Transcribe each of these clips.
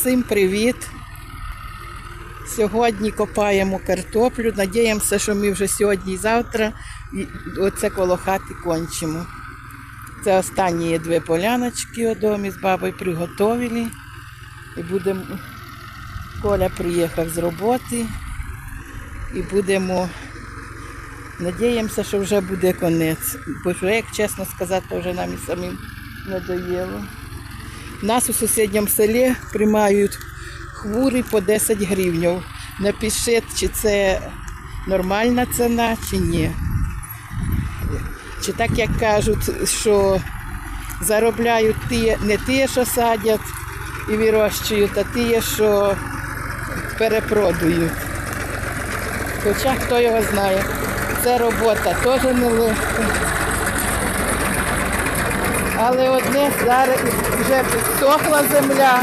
Всім привіт! Сьогодні копаємо картоплю. Надіємося, що ми вже сьогодні і завтра оце коло хати кончимо. Це останні дві поляночки одомі з бабою приготовили. І будемо. Коля приїхав з роботи. І будемо. Надіємося, що вже буде конець. Бо як чесно сказати, вже нам і самим надоїло. Нас у сусідньому селі приймають хвурі по 10 гривнів. Напишіть, чи це нормальна ціна, чи ні. Чи так як кажуть, що заробляють ті, не ті, що садять і вирощують, а ті, що перепродують. Хоча хто його знає, це робота теж нелегка. Але одне зараз вже підсохла земля.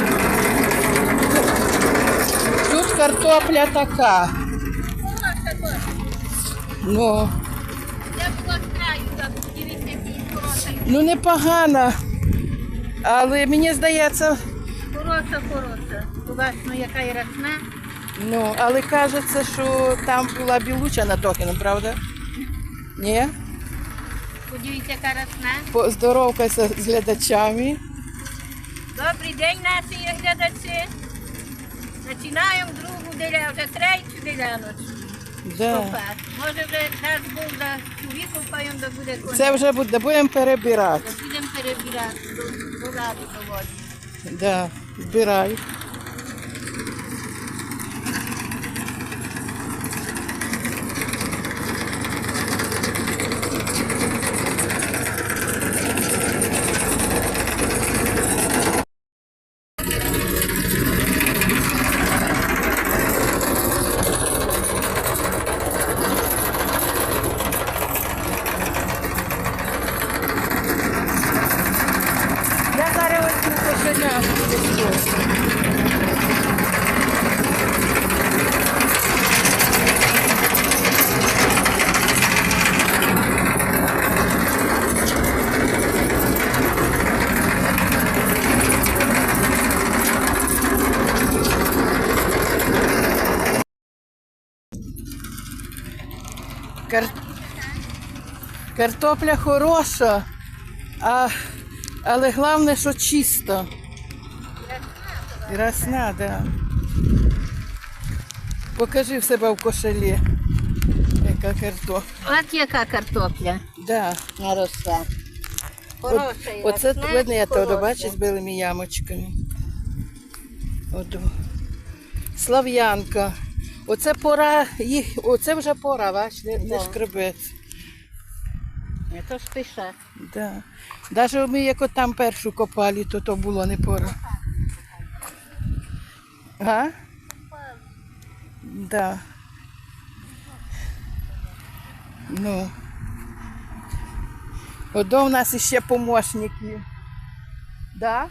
Тут картопля така. Ну, була ну непогана. Але мені здається, Хороша, хороша. Побачно, яка і росна. ну, але кажеться, що там була білуча трохи, ну правда? Ні? Подивіться, яка росна. Поздоровкайся з глядачами. Добрий день, наші глядачі. Починаємо другу деля, вже третю деляночку. Да. Копати. Може вже час був за чоловіку, паємо, да буде конець. Це вже буде, будемо перебирати. Будемо перебирати, до, до ради доводити. Да, збирай. Я зараз ось кошеня. Кар... Картопля хороша, а... але головне, що чисто. І росна, да. Покажи в себе в кошелі. Яка картопля. От яка картопля. Да. Росла. Хороша Оце росна, видно, я хороша. то бачиш з білими ямочками. Ото. Слав'янка. Оце пора, їх, оце вже пора, бач, не, не шкребець. Це то пише. Да. Даже ми як от там першу копали, то то було не пора. А? Да. Ну. Ото в нас іще помощники. Да?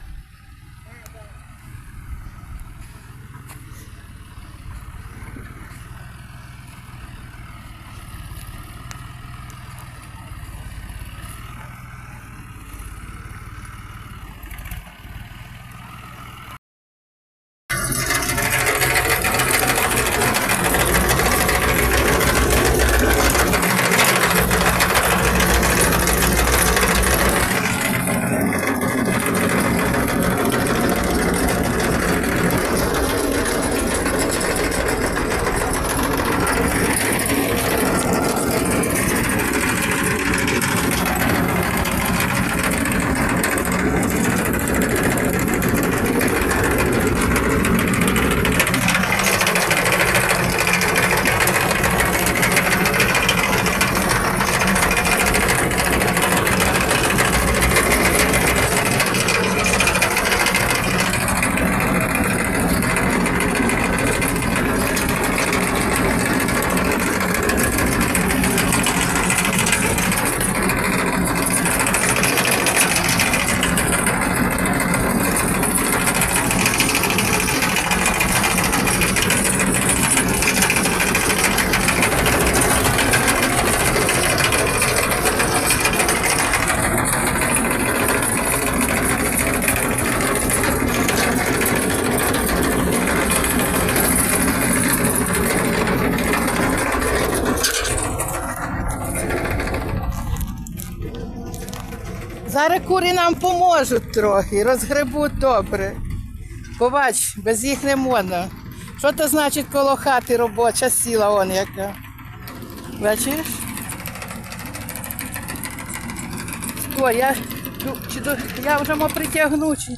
Зараз кури нам поможуть трохи, розгребуть добре. Побач, без їх не можна. Що то значить коло хати робоча сіла он яка? Бачиш? О, я, ну, чи я вже мо притягну. Чи...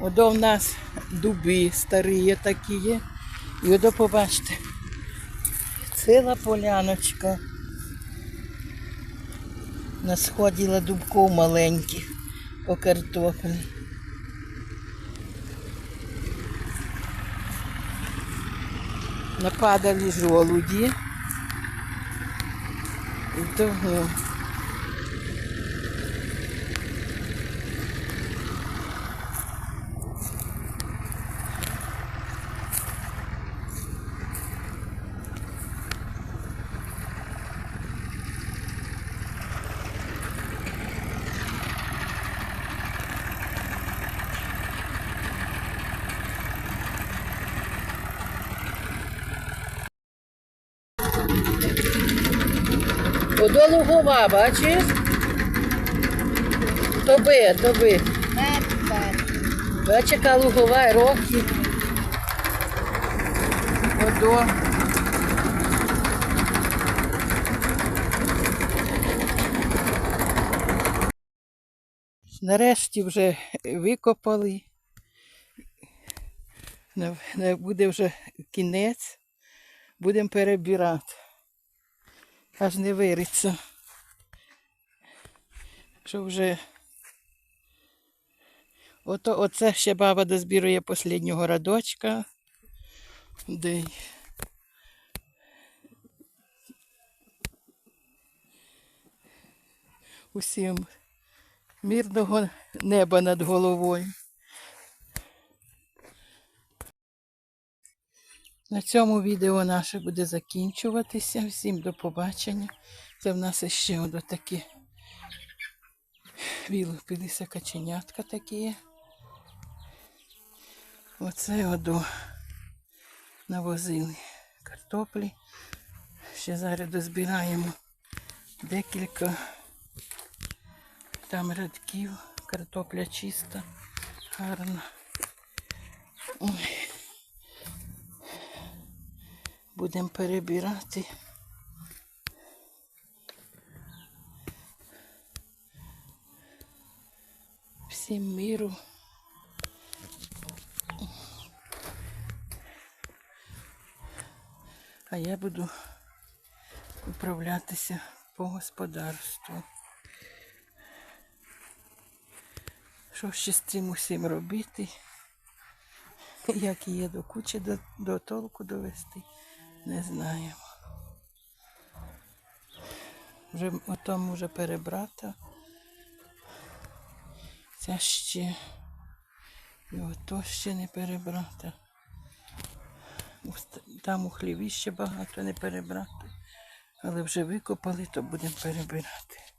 Ото в нас дуби старі такі. І ото побачите. Ціла поляночка. Насходила дубков маленьких по картоплі. Нападали жолуді. І того. Ото лугова, бачиш? Тоби, тоби. Бачиш, яка лугова, роки. Ото. Нарешті вже викопали. Буде вже кінець. Будемо перебирати. Аж не вириться. Що вже. Ото, оце ще баба дозбірує останнього радочка. Де усім мирного неба над головою. На цьому відео наше буде закінчуватися. Всім до побачення. Це в нас ще одо такі вилупилися каченятка такі. Оце одо навозили картоплі. Ще зараз дозбираємо декілька там рядків. Картопля чиста, гарна. Ой. Будемо перебирати. Всім міру. А я буду управлятися по господарству. Що ще з цим усім робити? Як її до кучі до, до толку довести, не знаємо. Вже отому вже перебрата. Ця ще. І ото ще не перебрата. Там у хліві ще багато не перебрати. Але вже викопали, то будемо перебирати.